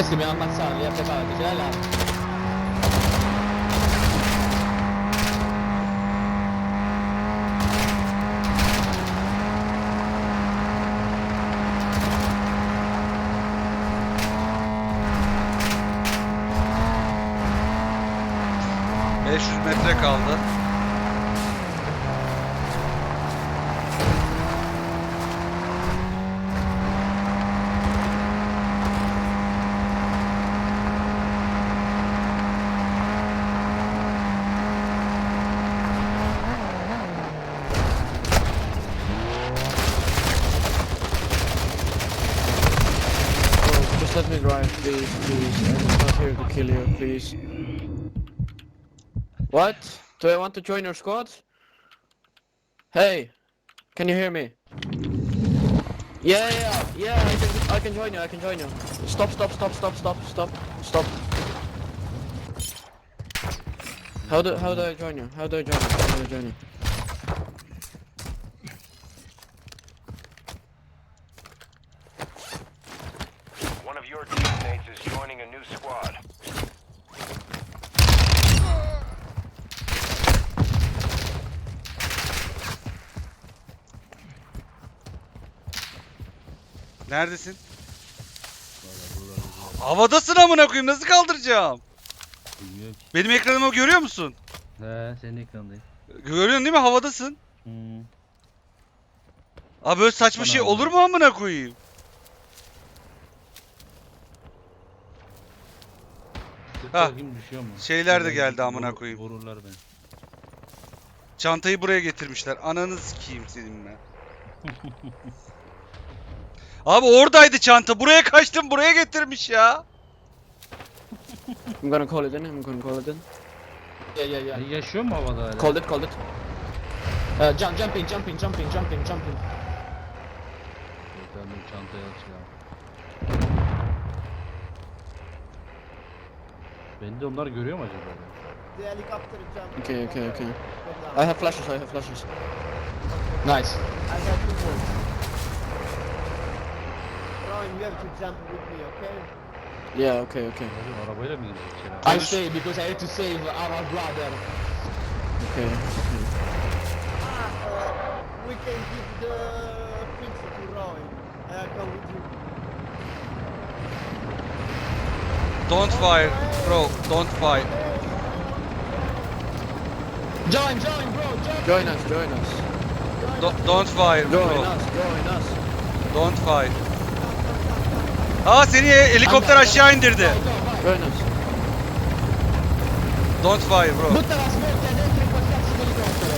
Questi dobbiamo ammazzarli, eh, preparati, ce l'hai là. Hı. 500 metre kaldı. Me drive, please, please. I'm not here to kill you, please. What? Do I want to join your squad? Hey, can you hear me? Yeah, yeah, yeah, I can, I can join you, I can join you. Stop, stop, stop, stop, stop, stop, stop. How do, how do I join you? How do I join you? How do I join you? Of your teammates is joining a new squad. Neredesin? Havadasın amına koyayım nasıl kaldıracağım? Bilmiyorum ki. Benim ekranımı görüyor musun? He senin ekrandayım. Görüyorsun değil mi? Havadasın. Hmm. Abi böyle saçma Bana şey olur mu amına koyayım? Ha, bakayım düşüyor mu? şeyler de geldi amına koyayım. Vururlar beni. Çantayı buraya getirmişler. Ananı sikeyim senin ben. Abi oradaydı çanta. Buraya kaçtım. Buraya getirmiş ya. I'm gonna call it in, I'm gonna call it in. Yeah, yeah, yeah. Ya yaşıyor mu havada hala? Called it, called it. Uh, jump, jumping, jumping, jumping, jumping, jumping. Yok, Ben de çantayı Beni de onlar görüyor mu acaba? The helicopter jump. Okay, okay, okay. I have flashes, I have flashes. Nice. I got two more. Ryan, you have to jump with me, okay? Yeah, okay, okay, arabayla mı girecek içeri? I stay because I have to save our brother. okay. Ah, uh, we can give the pizza to Roy. I come with you. Don't fire. Bro, don't fire. Join, join, bro, join. Join us, join us. Do- don't fire Join bro. us, join us. Don't fire. Aa seni he- helikopter aşağı indirdi. Join us. Don't fire bro. Butta la smoke dentro quel cazzo di elicottero.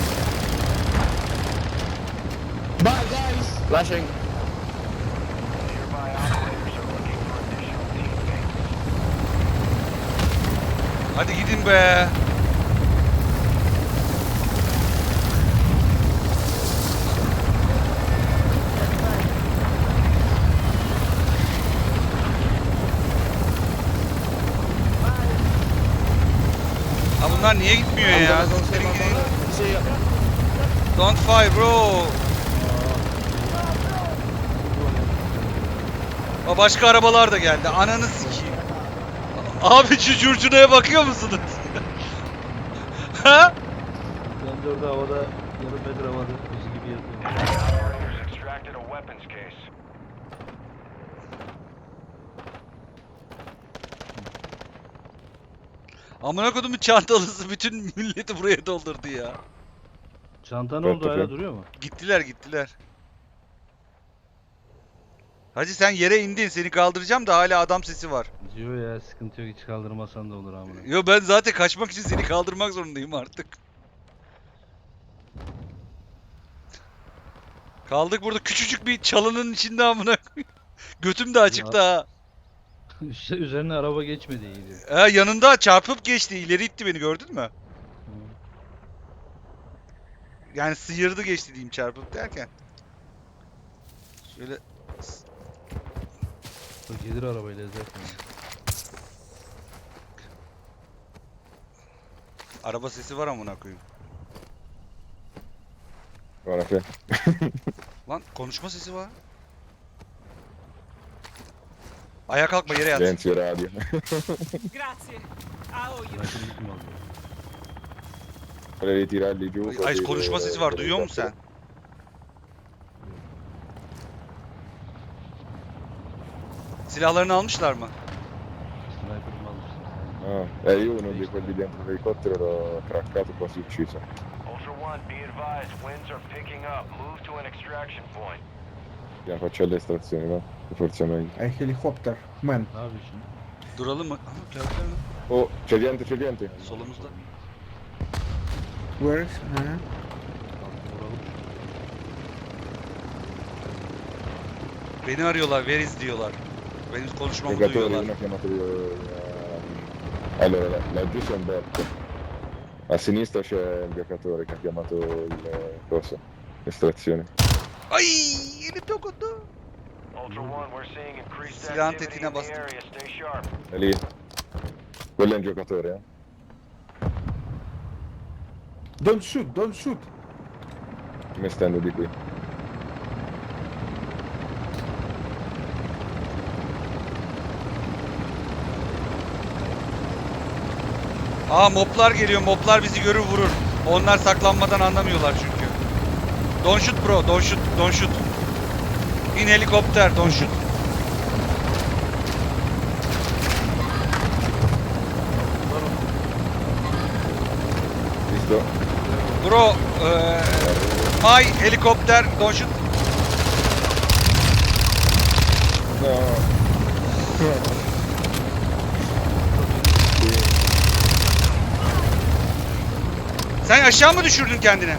Bye, guys. Flashing. Hadi gidin be. Ha bunlar niye gitmiyor ya? Siktirin gidin. See ya. Don't fire bro. Başka arabalar da geldi. Ananı sikeyim. Abi şu curcunaya bakıyor musunuz? ha? Ben de orada havada yarım metre havada kuzu gibi yatıyorum. Extracted a weapons case. Amına kodumun çantalısı bütün milleti buraya doldurdu ya. Çanta ne oldu hala duruyor mu? Gittiler gittiler. Hacı sen yere indin seni kaldıracağım da hala adam sesi var. Diyor ya sıkıntı yok hiç kaldırmasan da olur amına. Yo ben zaten kaçmak için seni kaldırmak zorundayım artık. Kaldık burada küçücük bir çalının içinde amına. Götüm de açıkta ha. İşte üzerine araba geçmedi iyiydi. Ha, yanında çarpıp geçti ileri itti beni gördün mü? Yani sıyırdı geçti diyeyim çarpıp derken. Şöyle Bak gelir arabayla zaten. araba sesi var amına koyayım. Fait. Lan konuşma sesi var. Ayağa kalkma yere yat. Silenzio radio. Grazie. A olio. Bırakın aldı. Volevi tirarli giù. Ay konuşma sesi var duyuyor musun sen? elicottero. Silahlarını almışlar mı? Sniper'ımı almıştım. Ah, eh, io uno di quelli dentro l'elicottero l'ho craccato quasi ucciso. Ultra One, be advised, winds are picking up. Move to an extraction point. Ya faccio l'estrazione, no? Forse è meglio. È helicopter, man. Ne yapıyorsun? Duralım mı? Aha, geldiler mi? Oh, c'è gente, c'è gente. Solumuzda. Where is... Uh, Vuralım. Beni arıyorlar, veriz diyorlar. Benim konuşmamı Giocatori, duyuyorlar. uno ha chiamato io. eh, Allora, la- laggiù c'è Umberto. A sinistra c'è un giocatore che ha chiamato il coso. L'estrazione. Ay, elim dokundu. Ultra One, we're seeing increased Silahın activity tetiğine in the bastım. area. Stay sharp. È lì. Quello è un giocatore, eh? don't shoot, don't shoot. Mi stendo di qui. Aa moblar geliyor, moblar bizi görür vurur. Onlar saklanmadan anlamıyorlar çünkü. Don't shoot bro, don't shoot, don't shoot. İn helikopter, don't shoot. Bro, eee my helikopter, don't shoot. No. Sen aşağı mı düşürdün kendini?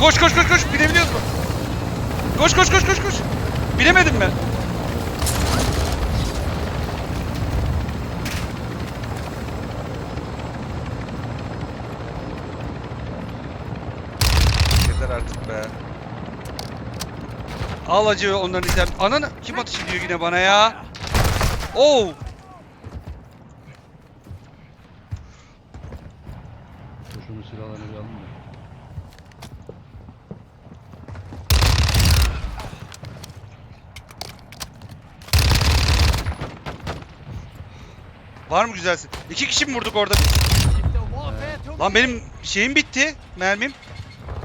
Koş koş koş koş, binebiliyoruz mu? Koş koş koş koş koş. Binemedim ben. Yeter artık be. Al acı onların item. Ananı kim ateş ediyor yine bana ya? Oo! Dur Şunun silahlarını bir alayım da. Var mı güzelsin? İki kişi mi vurduk orada? Lan benim şeyim bitti. Mermim.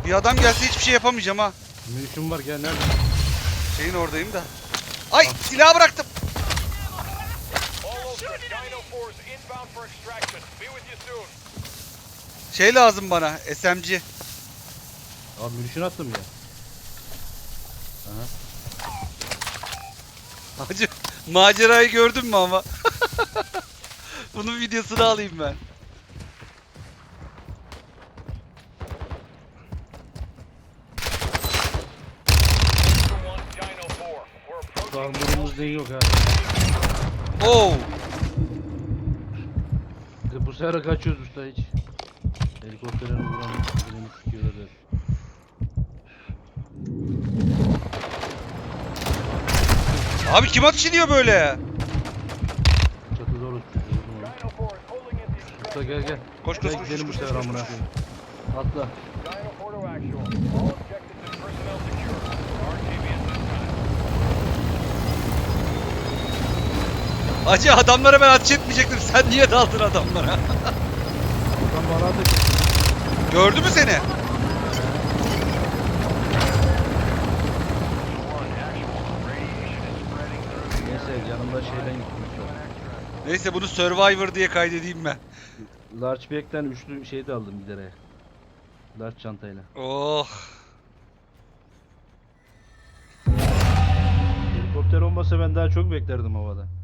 Bir adam gelse hiçbir şey yapamayacağım ha. Mülküm var gel nerede? Şeyin oradayım da. Ay silahı bıraktım. All Ultra, Dino 4 is inbound for extraction. Be with you soon. Şey lazım bana SMG. Abi mülkün attım ya. Hacı macerayı gördün mü ama? Bunun videosunu alayım ben. Ultra One, Dino 4. We're neyi yok ha. Oo. E, Bu sefer kaçıyoruz usta hiç. Helikopterini vuran birini sikiyorlar hep. Abi kim ateş ediyor böyle? Çatıda orası. Vurdum onu. Dino 4 is holding in the extraction. Usta gel gel. Koş koş Gel koş gidelim koş bu koş sefer koş, amına koş. koyayım. Atla. Dino 4 to actual. Hacı adamlara ben ateş etmeyecektim. Sen niye daldın adamlara? Adam bana ateş etti. Gördü mü seni? Neyse yanımda şeyden gittim usta. Neyse bunu Survivor diye kaydedeyim ben. Large Bag'den üçlü şey de aldım gidere. Large çantayla. Oh. Helikopter olmasa ben daha çok beklerdim havada.